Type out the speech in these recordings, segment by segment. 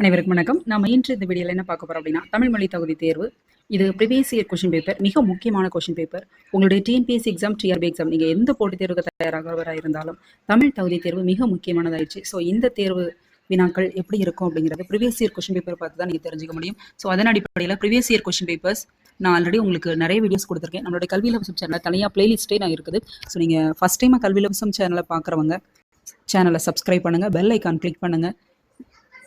அனைவருக்கும் வணக்கம். நம்ம இன்று இந்த வீடியோவில் என்ன பார்க்க போறோம் அப்படின்னா தமிழ் மொழி தகுதி தேர்வு. இது ப்ரிவியஸ் இயர் கொஷின் பேப்பர் மிக முக்கியமான கொஷின் பேப்பர் உங்களுடைய டிஎன்பிஎஸ்சி எக்ஸாம் டிஆர்பி எக்ஸாம் நீங்கள் எந்த போட்டித் தேர்வுக்கு தயாராகிறவராக இருந்தாலும் தமிழ் தகுதி தேர்வு மிக முக்கியமானதாயிடுச்சு. ஸோ இந்த தேர்வு வினாக்கள் எப்படி இருக்கும் அப்படிங்கிறது ப்ரிவியஸ் இயர் கொஷின் பேப்பர் பார்த்து தான் நீங்கள் தெரிஞ்சுக்க முடியும். ஸோ அதன் அடிப்படையில் ப்ரிவியஸ் இயர் கொஷின் பேப்பர்ஸ் நான் ஆல்ரெடி உங்களுக்கு நிறைய வீடியோஸ் கொடுத்துருக்கேன். நம்மளுடைய கல்வி இலவசம் சேனலில் தனியாக பிளேலிஸ்ட்டே நான் இருக்குது. ஸோ நீங்கள் ஃபஸ்ட் டைமாக கல்வி இலவசம் சேனலை பார்க்குறவங்க சேனலை சப்ஸ்கிரைப் பண்ணுங்கள் பெல் ஐக்கான் கிளிக் பண்ணுங்கள்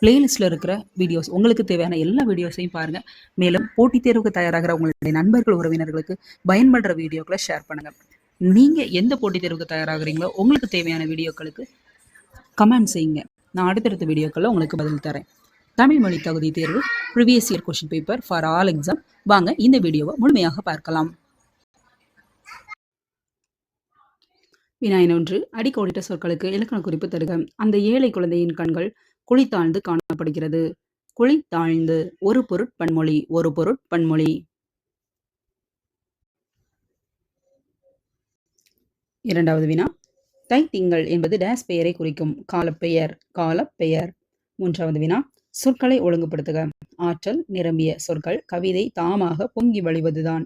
பிளேலிஸ்ட்டில் இருக்கிற வீடியோஸ் உங்களுக்கு தேவையான எல்லா வீடியோஸையும் பாருங்கள் மேலும் போட்டித் தேர்வுக்கு தயாராகிற உங்களுடைய நண்பர்கள் உறவினர்களுக்கு பயன்படுற வீடியோக்களை ஷேர் பண்ணுங்கள் நீங்கள் எந்த போட்டித் தேர்வுக்கு தயாராகிறீங்களோ உங்களுக்கு தேவையான வீடியோக்களுக்கு கமெண்ட் செய்யுங்க. நான் அடுத்தடுத்த வீடியோக்களில் உங்களுக்கு பதில் தரேன். தமிழ் மொழி தகுதி தேர்வு previous year question paper for all exam வாங்க இந்த வீடியோவை முழுமையாக பார்க்கலாம். வினாயின் ஒன்று அடிக்கோடிட்ட சொற்களுக்கு இலக்கண குறிப்பு தருக. அந்த ஏழை குழந்தையின் கண்கள் குழி தாழ்ந்து காணப்படுகிறது. குழி தாழ்ந்து ஒரு பொருட்பன்மொழி ஒரு பொருட்பன்மொழி இரண்டாவது வினா. தை திங்கள் என்பது டேஸ் பெயரை குறிக்கும் காலப்பெயர் காலப்பெயர். மூன்றாவது வினா. சொற்களை ஒழுங்குபடுத்துக. ஆற்றல் நிரம்பிய சொற்கள் கவிதை தாமாக பொங்கி வழிவதுதான்.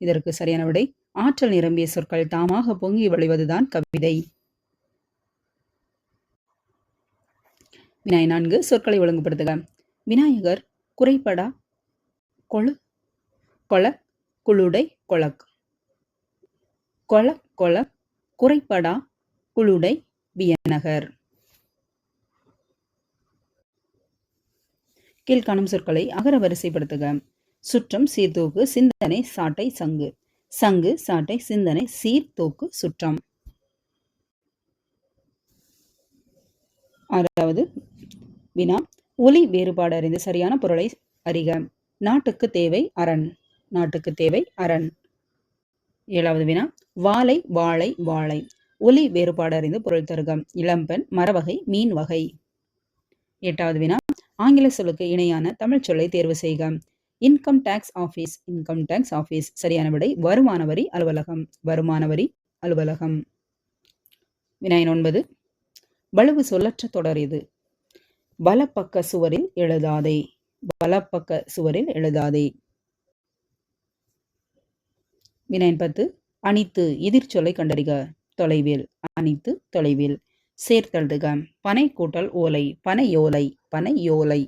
இதற்கு சரியான விடை. ஆற்றல் நிரம்பிய சொற்கள் தாமாக பொங்கி வழிவதுதான் கவிதை. வினாய் நான்கு சொற்களை ஒழுங்குபடுத்துக. விநாயகர் குறைபடா கொழு கொள குளுடை கொளக். கொள கொள குறைபடா குளுடை வியநகர் கீழ்காணும் சொற்களை அகர வரிசைப்படுத்துக. சுற்றம் சீர்தூக்கு சிந்தனை சாட்டை சங்கு. சங்கு சாட்டை சிந்தனை சீர்தூக்கு சுற்றம். ஆறாவது வினா ஒலி வேறுபாடு அறிந்து சரியான பொருளை அறிக. நாட்டுக்கு தேவை அரண். நாட்டுக்கு தேவை அரண். ஏழாவது வினா வாழை வாழை வாழை ஒலி வேறுபாடு அறிந்து பொருள் தருக. இளம்பெண் மரவகை மீன் வகை. எட்டாவது வினா ஆங்கில சொல்லுக்கு இணையான தமிழ் சொல்லை தேர்வு செய்க. Income tax office income tax office. சரியான விடை வருமான வரி அலுவலகம். வருமான வரி அலுவலகம். வினாயின் ஒன்பது வலுவு சொல்லற்ற தொடர் இது. வலப்பக்க சுவரில் எழுதாதே. வலப்பக்க சுவரில் எழுதாதே. வினாயின் பத்து அணித்து எதிர்ச்சொல்லை கண்டறிக. தொலைவில் அணித்து தொலைவில். சேர்த்தெழுதுக பனை கூட்டல் ஓலை பனையோலை பனையோலை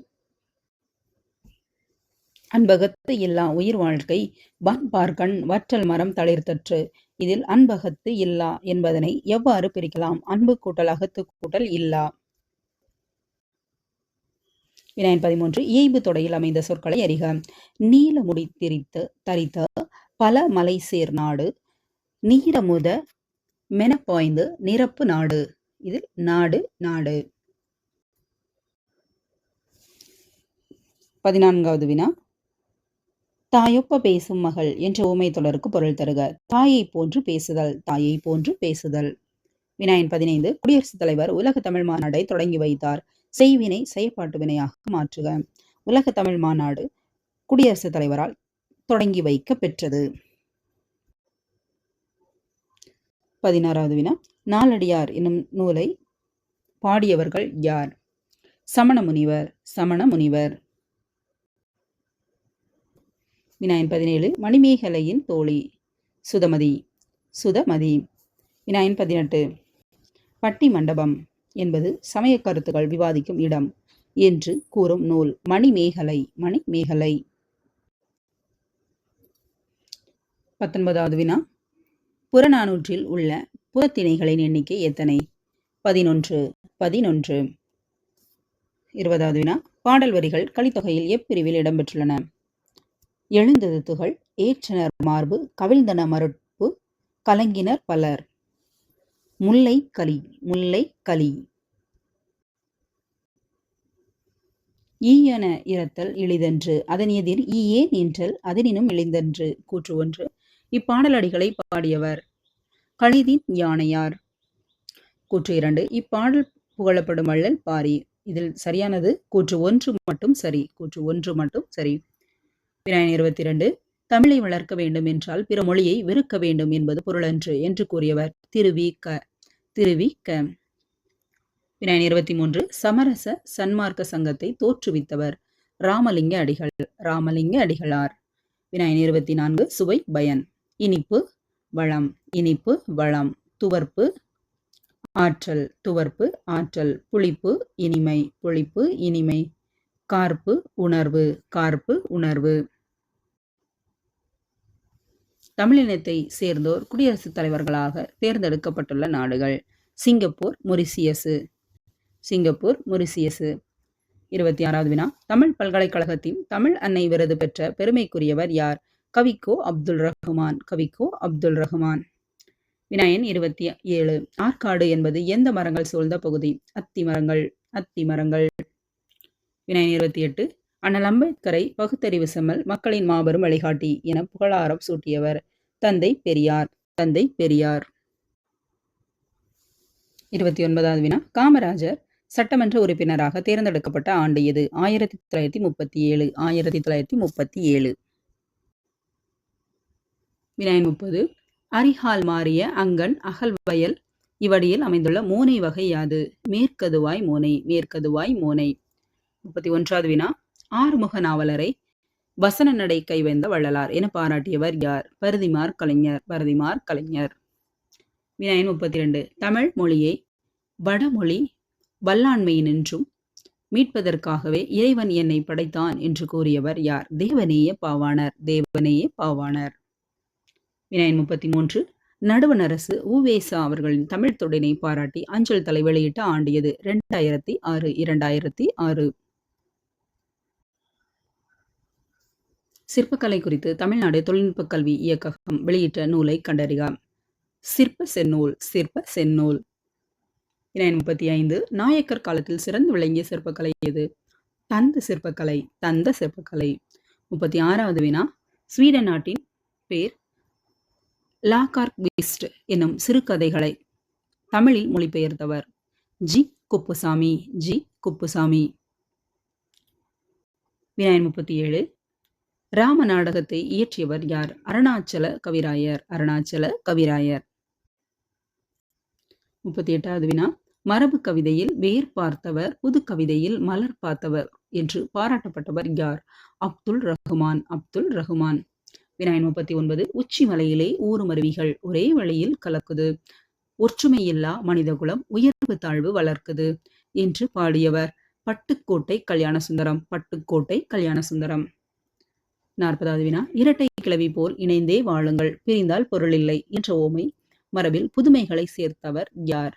அன்பகத்து இல்லா உயிர் வாழ்க்கை வன் பார்க்கண் வற்றல் மரம் தளிர்த்தற்று இதில் அன்பகத்து இல்லா என்பதனை எவ்வாறு பிரிக்கலாம்? அன்பு கூட்டல் அகத்து கூட்டல் இல்லா. வினாயன் பதிமூன்று இயைபு தொடையில் அமைந்த சொற்களை அறிக. நீல முடி திரித்து தரித்த பல மலை சேர் நாடு நீரமுத மெனப்பாய்ந்து நிரப்பு நாடு. இதில் நாடு நாடு. பதினான்காவது வினா. தாயொப்ப பேசும் மகள் என்ற ஊமை தொடருக்கு பொருள் தருக. தாயை போன்று பேசுதல் தாயை போன்று பேசுதல். வினாயின் பதினைந்து குடியரசுத் தலைவர் உலக தமிழ் மாநாடை தொடங்கி வைத்தார். செய்வினை செயற்பாட்டு வினையாக மாற்றுக. உலக தமிழ் மாநாடு குடியரசுத் தலைவரால் தொடங்கி வைக்க பெற்றது. பதினாறாவது வினா. நாலடியார் என்னும் நூலை பாடியவர்கள் யார்? சமண முனிவர் சமண முனிவர். வினாயன் பதினேழு. மணிமேகலையின் தோழி சுதமதி. சுதமதி. வினாயன் பதினெட்டு. பட்டி மண்டபம் என்பது சமய கருத்துக்கள் விவாதிக்கும் இடம் என்று கூறும் நூல். மணிமேகலை மணிமேகலை. பத்தொன்பதாவது வினா. புறநானூற்றில் உள்ள புறத்திணைகளின் எண்ணிக்கை எத்தனை? பதினொன்று பதினொன்று. இருபதாவது வினா. பாடல் வரிகள் கலித்தொகையில் எப்பிரிவில் இடம்பெற்றுள்ளன? எழுந்தெழுத்துகள் ஏற்றனர் மார்பு கவிழ்ந்தன மறுப்பு கலங்கினர் பலர். முல்லை களி முல்லை களி ஈயன இறத்தல் எளிதன்று அதன் எதிர் ஈயேன் என்றல் அதனினும் இழிந்தன்று கூற்று ஒன்று. இப்பாடலடிகளை பாடியவர் கழிதின் யானையார். கூற்று இரண்டு இப்பாடல் புகழப்படும் வள்ளல் பாரி. இதில் சரியானது கூற்று ஒன்று மட்டும் சரி கூற்று ஒன்று மட்டும் சரி. வினாயன் இருபத்தி இரண்டு தமிழை வளர்க்க வேண்டும் என்றால் பிற மொழியை வெறுக்க வேண்டும் என்பது பொருளன்று என்று கூறியவர் திருவி க திருவி க. வினாயன் இருபத்தி மூன்று சமரச சன்மார்க்க சங்கத்தை தோற்றுவித்தவர். ராமலிங்க அடிகள் ராமலிங்க அடிகளார். வினாயன் இருபத்தி நான்கு சுவை பயன். இனிப்பு வளம் இனிப்பு வளம். துவர்ப்பு ஆற்றல் துவர்ப்பு ஆற்றல். புளிப்பு இனிமை புளிப்பு இனிமை. கார்ப்பு உணர்வு கார்ப்பு உணர்வு. தமிழினத்தை சேர்ந்தோர் குடியரசுத் தலைவர்களாக தேர்ந்தெடுக்கப்பட்டுள்ள நாடுகள். Singapore Mauritius. Singapore Mauritius. இருபத்தி ஆறாவது வினா. தமிழ் பல்கலைக்கழகத்தின் தமிழ் அன்னை விருது பெற்ற பெருமைக்குரியவர் யார்? கவிக்கோ அப்துல் ரஹ்மான். கவிக்கோ அப்துல் ரஹ்மான். வினாயன் இருபத்தி ஏழு ஆற்காடு என்பது எந்த மரங்கள் சூழ்ந்த பகுதி? அத்தி மரங்கள் அத்தி மரங்கள். வினாயன் இருபத்தி எட்டு அண்ணல் அம்பேத்கரை பகுத்தறிவு செம்மல் மக்களின் மாபெரும் வழிகாட்டி என புகழாரம் சூட்டியவர் தந்தை பெரியார். தந்தை பெரியார். இருபத்தி ஒன்பதாவது வினா. காமராஜர் சட்டமன்ற உறுப்பினராக தேர்ந்தெடுக்கப்பட்ட ஆண்டு எது? ஆயிரத்தி தொள்ளாயிரத்தி முப்பத்தி ஏழு ஆயிரத்தி தொள்ளாயிரத்தி முப்பத்தி ஏழு வினாயன் முப்பது. அரிஹால் மாறிய அங்கன் அகல்வயல் இவ்வடியில் அமைந்துள்ள மூனை வகை யாது? மேற்கதுவாய் மூனை மேற்கதுவாய் மூனை. முப்பத்தி ஒன்றாவது வினா. ஆறுமுக நாவலரை வசன நடை கைவந்த வள்ளலார் என பாராட்டியவர் யார்? பருதிமார் கலைஞர் பருதிமார் கலைஞர். வினாயன் முப்பத்தி ரெண்டு. தமிழ் மொழியை வடமொழி வல்லாண்மையினின்றும் மீட்பதற்காகவே இறைவன் என்னை படைத்தான் என்று கூறியவர் யார்? தேவனேய பாவாணர் தேவனேயே பாவாணர். வினாயன் முப்பத்தி மூன்று நடுவண் அரசு உவேசா அவர்களின் தமிழ் தொடினை பாராட்டி அஞ்சல் தலை வெளியிட்ட ஆண்டியது இரண்டாயிரத்தி ஆறு இரண்டாயிரத்தி ஆறு. சிற்பக்கலை குறித்து தமிழ்நாடு தொழில்நுட்ப கல்வி இயக்ககம் வெளியிட்ட நூலை கண்டறிக. சிற்ப செந்நூல் சிற்ப செந்நூல். வினாயன் முப்பத்தி ஐந்து நாயக்கர் காலத்தில் சிறந்து விளங்கிய சிற்பக்கலை எது? தந்த சிற்பக்கலை தந்த சிற்பக்கலை. முப்பத்தி ஆறாவது வினா. ஸ்வீடன் நாட்டின் பேர் லாகார்க் பீஸ்ட் என்னும் சிறுகதைகளை தமிழில் மொழிபெயர்த்தவர் ஜி. குப்புசாமி ஜி. குப்புசாமி. வினாயன் முப்பத்தி ஏழு ராம நாடகத்தை இயற்றியவர் யார்? அருணாச்சல கவிராயர் அருணாச்சல கவிராயர். முப்பத்தி எட்டாவது வினா. மரபு கவிதையில் வேர் பார்த்தவர் புது கவிதையில் மலர் பார்த்தவர் என்று பாராட்டப்பட்டவர் யார்? அப்துல் ரஹ்மான் அப்துல் ரஹ்மான். வினாயன் முப்பத்தி ஒன்பது உச்சி மலையிலே ஊரும் அருவிகள் ஒரே வழியில் கலக்குது. ஒற்றுமையில்லா மனிதகுலம் உயர்வு தாழ்வு வளர்க்குது என்று பாடியவர் பட்டுக்கோட்டை கல்யாண சுந்தரம் பட்டுக்கோட்டை கல்யாண சுந்தரம் நாற்பதாவது வினா இரட்டை கிளவி போல் இணைந்தே வாழுங்கள் பிரிந்தால் பொருளில்லை என்ற ஓமை மரபில் புதுமைகளை சேர்த்தவர் யார்?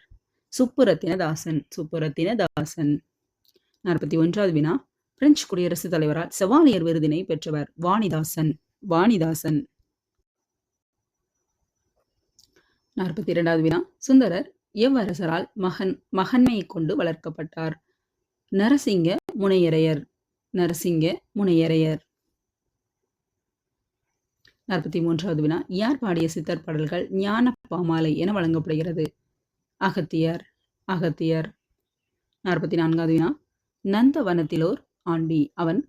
சுப்புரத்தினதாசன் சுப்புரத்தினதாசன். நாற்பத்தி ஒன்றாவது வினா. பிரெஞ்சு குடியரசுத் தலைவரால் செவாலியர் விருதினை பெற்றவர் வாணிதாசன் வாணிதாசன். நாற்பத்தி இரண்டாவது வினா. சுந்தரர் எவ்வரசரால் மகன் மகன்மையை கொண்டு வளர்க்கப்பட்டார். நரசிங்க முனையரையர் நரசிங்க முனையரையர். நாற்பத்தி மூன்றாவது வினா. யார் பாடிய சித்தர் பாடல்கள் ஞான பாமாலை என வழங்கப்படுகிறது? அகத்தியர் அகத்தியர். நாற்பத்தி நான்காவது வினா. நந்தவனத்திலோர் ஆண்டி. அவன்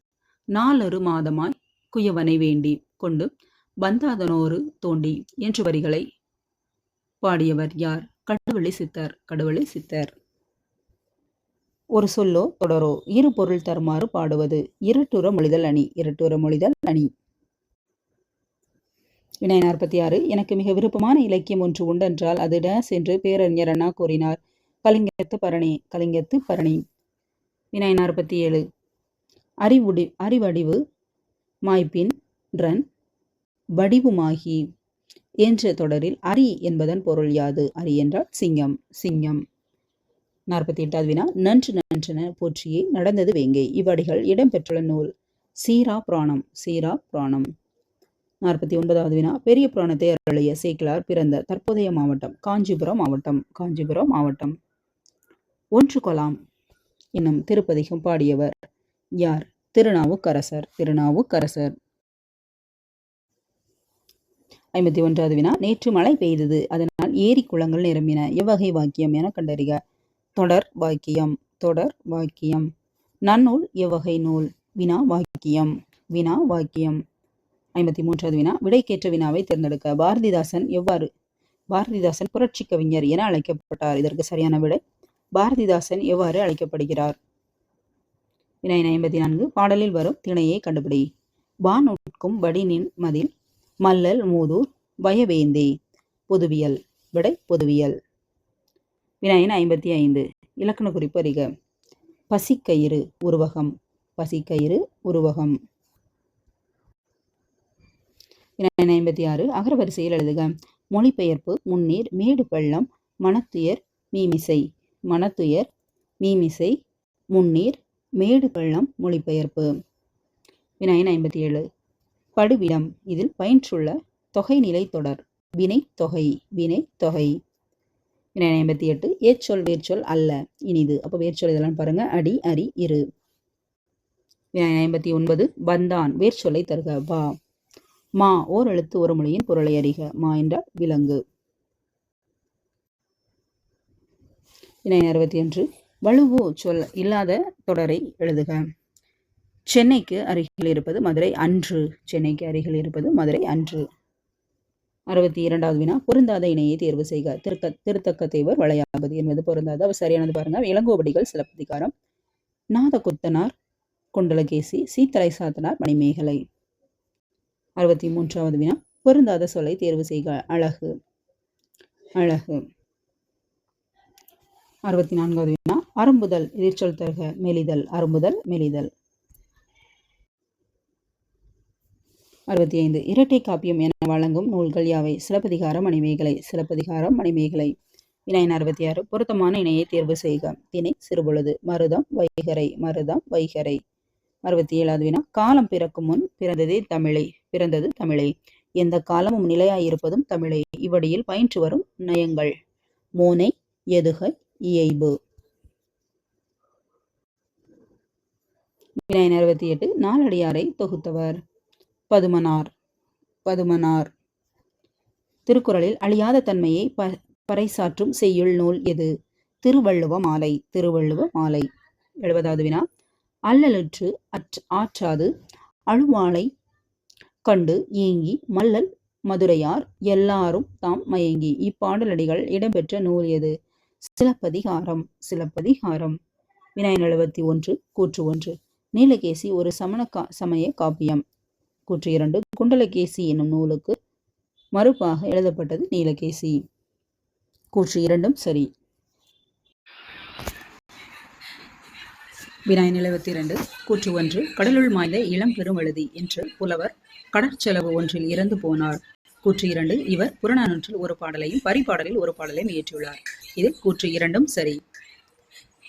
நாலரு மாதமாய் குயவனை வேண்டி கொண்டு வந்தாதனோரு தோண்டி என்று வரிகளை பாடியவர் யார்? கடவுளை சித்தர் கடவுளை சித்தர். ஒரு சொல்லோ தொடரோ. இரு பொருள் தருமாறு பாடுவது. இருட்டுற மொழிதல் அணி. இருட்டுற மொழிதல் அணி. வினை நாற்பத்தி ஆறு எனக்கு மிக விருப்பமான இலக்கியம் ஒன்று உண்டென்றால் அது டேஸ் என்று பேரறிஞர் அண்ணா கூறினார். கலிங்கத்து பரணி கலிங்கத்து பரணி. வினை நாற்பத்தி ஏழு அறிவுடி அறிவடிவு மாய்ப்பின் ரன் வடிவுமாகி என்ற தொடரில் அரி என்பதன் பொருள் யாது? அரி என்றால் சிங்கம் சிங்கம். நாற்பத்தி எட்டாவது வினா நன்று நன்றென போற்றியே நடந்தது வேங்கை. இவ்வடிகள் இடம்பெற்றுள்ள நூல் சீரா புராணம் சீரா புராணம். நாற்பத்தி ஒன்பதாவது வினா. பெரிய புராணத்தை அருளிய சேக்கிலார் பிறந்த தற்போதைய மாவட்டம் காஞ்சிபுரம் மாவட்டம் காஞ்சிபுரம் மாவட்டம். ஒன்று கொலாம் என்னும் திருப்பதிகம் பாடியவர் யார்? திருநாவுக்கரசர் திருநாவுக்கரசர். ஐம்பத்தி ஒன்றாவது வினா. நேற்று மழை பெய்தது. அதனால் ஏரி குளங்கள் நிரம்பின. எவ்வகை வாக்கியம் என கண்டறிக. தொடர் வாக்கியம் தொடர் வாக்கியம். நன்னூல் எவ்வகை நூல். வினா வாக்கியம் வினா வாக்கியம். ஐம்பத்தி மூன்றாவது வினா விடைக்கேற்ற வினாவை தேர்ந்தெடுக்க பாரதிதாசன் எவ்வாறு பாரதிதாசன் புரட்சி கவிஞர் என அழைக்கப்பட்டார். இதற்கு சரியான விடை பாரதிதாசன் எவ்வாறு அழைக்கப்படுகிறார்? வினாயின் ஐம்பத்தி நான்கு பாடலில் வரும் திணையை கண்டுபிடி. வானூட்கும் வடினின் மதில் மல்லல் மூதூர் வயவேந்தி. பொதுவியல் விடை பொதுவியல். வினாயின் ஐம்பத்தி ஐந்து இலக்கண குறிப்பு அறிக. பசிக்கயிறு உருவகம் பசிக்கயிறு உருவகம். ஐம்பத்தி ஆறு அகரவரிசையில் எழுதுக. மொழிபெயர்ப்பு முன்னீர் மேடு பள்ளம் மனத்துயர் மீமிசை. மனத்துயர் மீமிசை முன்னீர் மேடு பள்ளம் மொழிபெயர்ப்பு. வினாயன் ஐம்பத்தி ஏழு படுவிடம் இதில் பயின்றுள்ள தொகைநிலை தொடர். வினை தொகை வினை தொகை. வினாயன் ஐம்பத்தி எட்டு ஏச்சொல் வேர்ச்சொல் அல்ல. இனிது. அப்போ வேர்ச்சொல் இதெல்லாம் பாருங்க. அடி அரி இரு. வினாயன் ஐம்பத்தி ஒன்பது வந்தான். வேர்ச்சொல்லை தருக. வா. மா ஓர் எழுத்து ஒரு மொழியின் பொருளை அறிக. மா என்றால் விலங்கு. இணை அறுபத்தி ஒன்று. வலுவோ சொல் இல்லாத தொடரை எழுதுக. சென்னைக்கு அருகில் இருப்பது மதுரை அன்று. சென்னைக்கு அருகில் இருப்பது மதுரை அன்று. அறுபத்தி இரண்டாவது வினா. பொருந்தாத இணையை தேர்வு செய்க. திருக்க திருத்தக்க தேவர் வளையாபதி என்பது பொருந்தாத. அவர் சரியானது பாருங்க. இளங்கோவடிகள் சிலப்பதிகாரம். நாத குத்தனார் குண்டலகேசி சீத்தலை சாத்தனார் மணிமேகலை. அறுபத்தி மூன்றாவது வினா. பொருந்தாத சொல்லை தேர்வு செய்க. அழகு. அழகு. அறுபத்தி நான்காவது வினா. அரும்புதல் எதிர்ச்சொல் தருக. மெலிதல். அரும்புதல் மெலிதல். அறுபத்தி ஐந்து. இரட்டை காப்பியம் என வழங்கும் நூல்கள் யாவை? சிலப்பதிகாரம் மணிமேகலை. சிலப்பதிகாரம் மணிமேகலை. வினாயின் அறுபத்தி ஆறு. பொருத்தமான இணையை தேர்வு செய்க. திணை சிறுபொழுது. மருதம் வைகரை மருதம் வைகரை அறுபத்தி ஏழாவது வினா. காலம் பிறக்கும் முன் பிறந்ததே தமிழை பிறந்தது தமிழை. எந்த காலமும் நிலையாயிருப்பதும் தமிழை. இவ்வடியில் பயின்று வரும் நயங்கள். மோனை எதுகை இயைபு. வினாயின் அறுபத்தி எட்டு. நாலடியாரை தொகுத்தவர். பதுமனார். பதுமனார். திருக்குறளில் அழியாத தன்மையை ப பறைசாற்றும் செய்யுள் நூல் எது? திருவள்ளுவ மாலை. திருவள்ளுவ மாலை. எழுபதாவது வினா. அல்லலற்று அற் ஆற்றாது. அழுவாளை கண்டு ஏங்கி மல்லல் மதுரையார் எல்லாரும் தாம் மயங்கி. இப்பாடலடிகள் இடம்பெற்ற நூல் எது? சிலப்பதிகாரம் சிலப்பதிகாரம். வினாயன் எழுபத்தி ஒன்று கூற்று ஒன்று. நீலகேசி ஒரு சமண கா சமய காப்பியம். கூற்று இரண்டு. குண்டலகேசி என்னும் நூலுக்கு மறுப்பாக எழுதப்பட்டது நீலகேசி. கூற்று இரண்டும் சரி. வினாய் எழுபத்தி இரண்டு கூற்று ஒன்று கடலுள் மாய்ந்த இளம் பெருமழுதி என்று புலவர் கடற்செலவு ஒன்றில் இறந்து போனார். கூற்று இரண்டு இவர் புறநானூற்றில் ஒரு பாடலையும் பரிபாடலில் ஒரு பாடலையும் இயற்றியுள்ளார். இது கூற்று இரண்டும் சரி.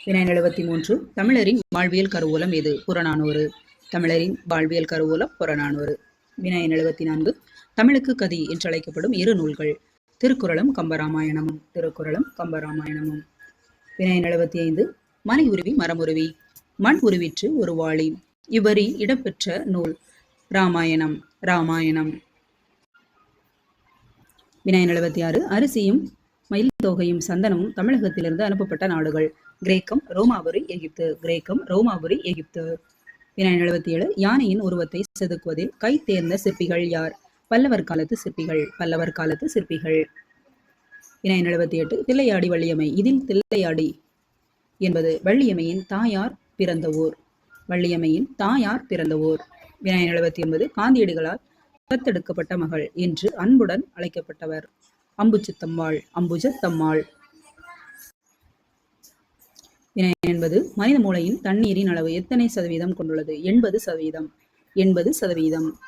வினாய் எழுபத்தி மூன்று தமிழரின் வாழ்வியல் கருவூலம் எது? புறநானூறு. தமிழரின் வாழ்வியல் கருவூலம் புறநானூறு. வினாயன் எழுபத்தி நான்கு தமிழுக்கு கதி என்று அழைக்கப்படும் இரு நூல்கள் திருக்குறளும் கம்பராமாயணமும் திருக்குறளும் கம்பராமாயணமும். வினாயன் எழுபத்தி ஐந்து மலை உருவி மரமுருவி. மண் உருவிற்று ஒரு வாளி. இவ்வரி இடம்பெற்ற நூல் ராமாயணம் ராமாயணம். வினாயன் எழுபத்தி ஆறு அரிசியும் மயில் தொகையும் சந்தனமும் தமிழகத்திலிருந்து அனுப்பப்பட்ட நாடுகள். கிரேக்கம் ரோமாபுரி எகிப்து. கிரேக்கம் ரோமாபுரி எகிப்து. வினாயன் எழுபத்தி ஏழு யானையின் உருவத்தை செதுக்குவதில் கை தேர்ந்த சிற்பிகள் யார்? பல்லவர் காலத்து சிற்பிகள் பல்லவர் காலத்து சிற்பிகள். வினாயன் எழுபத்தி எட்டு தில்லையாடி வள்ளியம்மை. இதில் தில்லையாடி என்பது வள்ளியம்மையின் தாயார் பிறந்த ஊர் வள்ளியம்மையின் தாயார் பிறந்த ஊர் விநாயகர் எழுபத்தி ஒன்பது காந்தியடிகளால் தத்தெடுக்கப்பட்ட மகள் என்று அன்புடன் அழைக்கப்பட்டவர். அம்புச்சித்தம்மாள் அம்புஜத்தம்மாள். வினாயன் என்பது மனித மூளையின் தண்ணீரின் அளவு எத்தனை சதவீதம் கொண்டுள்ளது? எண்பது சதவீதம். எண்பது சதவீதம்.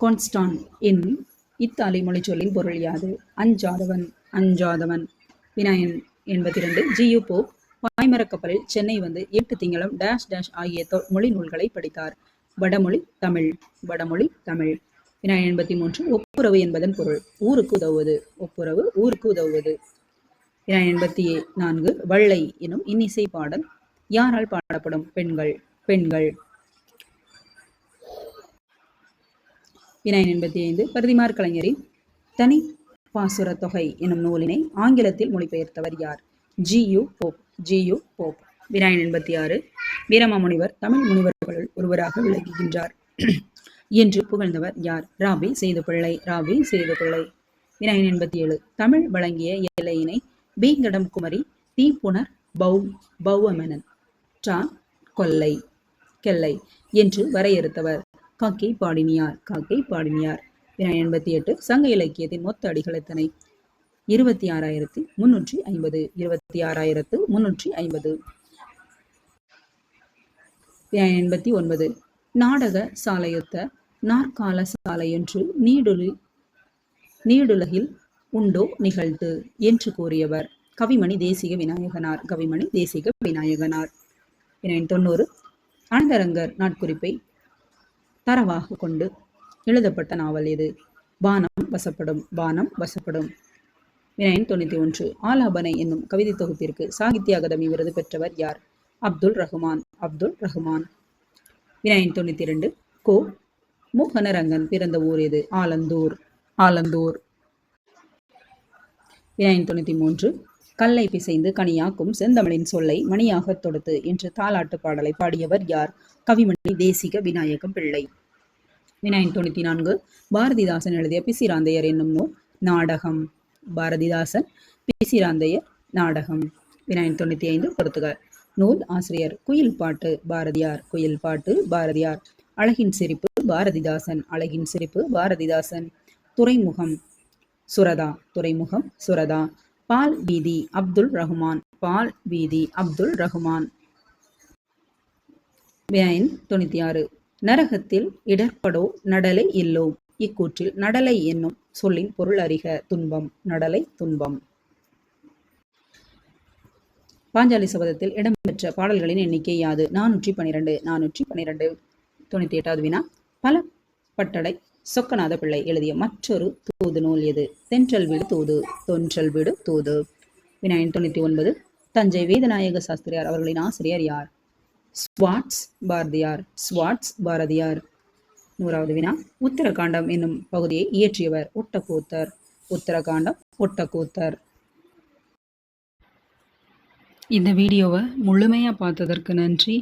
கான்ஸ்டான் என் இத்தாலி மொழிச்சொல்லின் பொருள் யாது? அஞ்சாதவன் அஞ்சாதவன். வினயன் எண்பத்தி ரெண்டு ஜியு போப் பாய்மரக் கப்பலில் சென்னை வந்து எட்டு திங்களும் டேஷ் டேஷ் ஆகிய மொழி நூல்களை படித்தார். வடமொழி தமிழ் வடமொழி தமிழ். வினாயன் எண்பத்தி மூன்று ஒப்புரவு என்பதன் பொருள். ஊருக்கு உதவுவது. ஒப்புரவு ஊருக்கு உதவுவது. வினாயன் எண்பத்தி நான்கு வள்ளை எனும் இன்னிசை பாடல். யாரால் பாடப்படும்? பெண்கள் பெண்கள். வினாயன் எண்பத்தி ஐந்து பரதிமார் கலைஞரின் தனி பாசுர தொகை எனும் நூலினை ஆங்கிலத்தில் மொழிபெயர்த்தவர் யார்? G. U. Pope. G. U. Pope. வினாயன் எண்பத்தி ஆறு. வீரமாமுனிவர் தமிழ் முனிவர்களுள் ஒருவராக விளங்குகின்றார். என்று புகழ்ந்தவர் யார்? ராவி செய்து பிள்ளை ராவி செய்து பிள்ளை வினாயன் எண்பத்தி ஏழு. தமிழ் வழங்கிய எல்லையினை பீங்கடம் குமரி தீப்புணர் பௌ பௌவமெனன் டா கொல்லை கெல்லை என்று வரையறுத்தவர். காக்கை பாடினியார். காக்கை பாடினியார். வினா எண்பத்தி எட்டு சங்க இலக்கியத்தின் மொத்த அடிகள் எத்தனை? இருபத்தி ஆறாயிரத்தி முன்னூற்றி ஐம்பது இருபத்தி ஆறாயிரத்து முன்னூற்றி ஐம்பது. வினா எண்பத்தி ஒன்பது. நாடக சாலையொத்த நாற்கால சாலையொன்று நீடுலி நீடுலகில் உண்டோ நிகழ்த்து என்று கூறியவர் கவிமணி தேசிக விநாயகனார். கவிமணி தேசிக விநாயகனார். தொண்ணூறு அனந்தரங்கர் நாட்குறிப்பை தரவாக கொண்டு எழுதப்பட்ட நாவல் எது பானம் வசப்படும் பானம் வசப்படும். வினயன் தொண்ணூத்தி ஒன்று ஆலாபனை என்னும் கவிதை தொகுப்பிற்கு சாகித்ய அகாதமி விருது பெற்றவர் யார்? அப்துல் ரஹ்மான் அப்துல் ரஹ்மான். வினயன் தொண்ணூத்தி இரண்டு கோ. மோகனரங்கன் பிறந்த ஊர் எது? ஆலந்தூர் ஆலந்தூர். வினயன் தொண்ணூத்தி மூன்று கல்லை பிசைந்து கனியாக்கும் செந்தமிழின் சொல்லை மணியாகத் தொடுத்து என்று தாலாட்டு பாடலை பாடியவர் யார்? கவிமணி தேசிக விநாயகம் பிள்ளை. விநாயகன் தொண்ணூற்றி நான்கு பாரதிதாசன் எழுதிய பிசிராந்தையர் என்னும் நூல் நாடகம். பாரதிதாசன் பிசிராந்தையர் நாடகம். வினாயின் தொண்ணூற்றி ஐந்து பொறுத்துக. நூல் ஆசிரியர் குயில் பாட்டு பாரதியார். குயில் பாட்டு பாரதியார். அழகின் சிரிப்பு பாரதிதாசன். அழகின் சிரிப்பு பாரதிதாசன். துறைமுகம் சுரதா. துறைமுகம் சுரதா. பால் வீதி அப்துல் ரஹ்மான். பால் வீதி அப்துல் ரஹ்மான். வினாயன் தொண்ணூற்றி ஆறு நரகத்தில் இடர்படோ நடலை இல்லோம் இக்கூற்றில் நடலை என்னும் சொல்லின் பொருள் அறிக. துன்பம் நடலை துன்பம். பாஞ்சாலி சபதத்தில் இடம்பெற்ற பாடல்களின் எண்ணிக்கை யாது? நானூற்றி பனிரெண்டு நானூற்றி பனிரெண்டு. தொண்ணூத்தி எட்டாவது வினா. பல பட்டடை சொக்கநாத பிள்ளை எழுதிய மற்றொரு தூது நூல் எது? தென்றல் வீடு தூது தொன்றல் வீடு தூது. வினாயன் தொண்ணூற்றி ஒன்பது. தஞ்சை வேதநாயக சாஸ்திரியார் அவர்களின் ஆசிரியர் யார்? ஸ்வாட்ஸ் பாரதியார் ஸ்வாட்ஸ் பாரதியார். நூறாவது வினா. உத்தரகாண்டம் என்னும் பகுதியை இயற்றியவர் ஒட்டக்கூத்தர். உத்தரகாண்டம் ஒட்டக்கூத்தர். இந்த வீடியோவை முழுமையாக பார்த்ததற்கு நன்றி.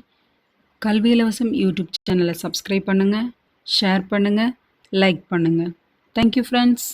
கல்வி இலவசம் யூடியூப் சேனலை சப்ஸ்கிரைப் பண்ணுங்கள் ஷேர் பண்ணுங்கள் லைக் பண்ணுங்கள் தேங்க்யூ ஃப்ரெண்ட்ஸ்